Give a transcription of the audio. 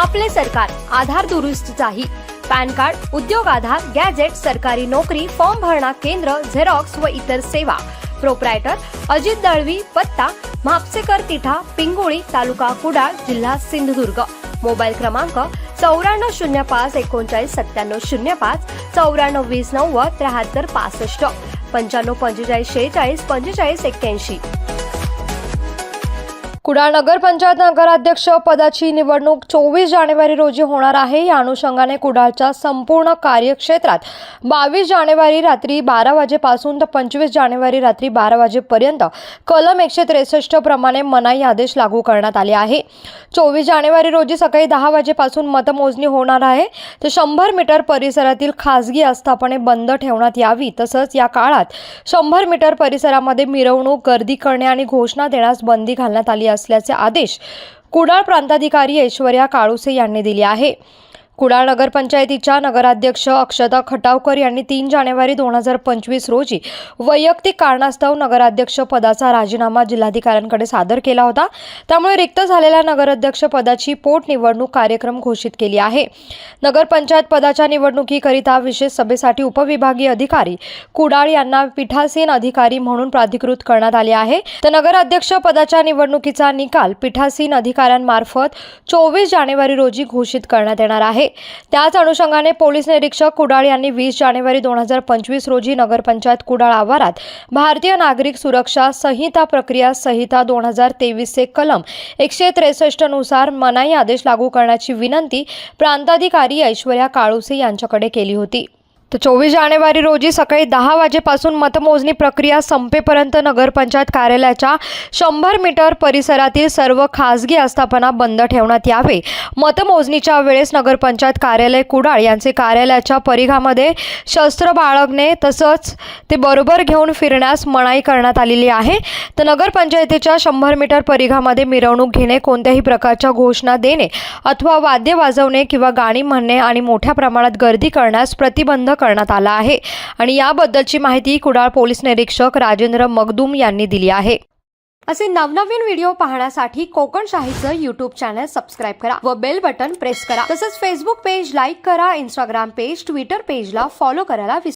आपले सरकार आधार दुरुस्तीचाही. Pan card उद्योग आधार गॅजेट सरकारी नोकरी फॉर्म भरणा केंद्र झेरॉक्स व इतर सेवा. प्रोप्रायटर अजित दळवी पत्ता म्हापसेकर तिठा पिंगोळी तालुका कुडाळ जिल्हा सिंधुदुर्ग. मोबाईल क्रमांक चौऱ्याण्णव शून्य पाच एकोणचाळीस सत्त्याण्णव शून्य पाच चौऱ्याण्णव वीस नव्वद त्र्याहत्तर पासष्ट. पंच्याण्णव पंचेचाळीस शेहेचाळीस पंचेचाळीस एक्क्याऐंशी. कुडाळ नगरपंचायत नगराध्यक्ष पदाची निवडणूक चोवीस जानेवारी रोजी होणार आहे. या अनुषंगाने कुडाळच्या संपूर्ण कार्यक्षेत्रात बावीस जानेवारी रात्री बारा वाजेपासून तर पंचवीस जानेवारी रात्री बारा वाजेपर्यंत कलम एकशे त्रेसष्ट प्रमाणे मनाई आदेश लागू करण्यात आले आहे. चोवीस जानेवारी रोजी सकाळी दहा वाजेपासून मतमोजणी होणार आहे. तर शंभर मीटर परिसरातील खासगी आस्थापने बंद ठेवण्यात यावी. तसंच या काळात शंभर मीटर परिसरामध्ये मिरवणूक गर्दी करणे आणि घोषणा देण्यास बंदी घालण्यात आली असल्याचे आदेश कुडाळ प्रांताधिकारी ऐश्वर्या काळुसे यांनी दिले आहे. कुडाळ नगरपंचायतीच्या नगराध्यक्ष अक्षता खटावकर यांनी तीन जानेवारी दोन हजार पंचवीस रोजी वैयक्तिक कारणास्तव नगराध्यक्ष पदाचा राजीनामा जिल्हाधिकाऱ्यांकडे सादर केला होता. त्यामुळे रिक्त झालेल्या नगराध्यक्ष पदाची पोटनिवडणूक कार्यक्रम घोषित केली आहे. नगरपंचायत पदाच्या निवडणुकीकरिता विशेष सभेसाठी उपविभागीय अधिकारी कुडाळ यांना पीठासीन अधिकारी म्हणून प्राधिकृत करण्यात आले आहे. तर नगराध्यक्ष पदाच्या निवडणुकीचा निकाल पीठासीन अधिकाऱ्यांमार्फत चोवीस जानेवारी रोजी घोषित करण्यात येणार आहे. त्याच अनुषंगाने पोलीस निरीक्षक कुडाळ यांनी वीस जानेवारी दोन हजार पंचवीस रोजी नगरपंचायत कुडाळ आवारात भारतीय नागरिक सुरक्षा संहिता प्रक्रिया संहिता दोन हजार तेवीसचे कलम एकशे त्रेसष्टनुसार मनाई आदेश लागू करण्याची विनंती प्रांताधिकारी ऐश्वर्या काळुसे यांच्याकडे केली होती. तर चोवीस जानेवारी रोजी सकाळी दहा वाजेपासून मतमोजणी प्रक्रिया संपेपर्यंत नगरपंचायत कार्यालयाच्या शंभर मीटर परिसरातील सर्व खासगी आस्थापना बंद ठेवण्यात यावे. मतमोजणीच्या वेळेस नगरपंचायत कार्यालय कुडाळ यांचे कार्यालयाच्या परिघामध्ये शस्त्र बाळगणे तसंच ते बरोबर घेऊन फिरण्यास मनाई करण्यात आलेली आहे. तर नगरपंचायतीच्या शंभर मीटर परिघामध्ये मिरवणूक घेणे कोणत्याही प्रकारच्या घोषणा देणे अथवा वाद्य वाजवणे किंवा गाणी म्हणणे आणि मोठ्या प्रमाणात गर्दी करण्यास प्रतिबंध करण्यात आला आहे. आणि याबद्दलची माहिती कुडाळ पोलीस निरीक्षक राजेंद्र मगदूम यांनी दिली आहे. असे नवनवीन व्हिडिओ पाहण्यासाठी कोकण शाहीचं युट्यूब चॅनल सबस्क्राईब करा व बेल बटन प्रेस करा. तसंच फेसबुक पेज लाईक करा इंस्टाग्राम पेज ट्विटर पेजला फॉलो करायला विसरू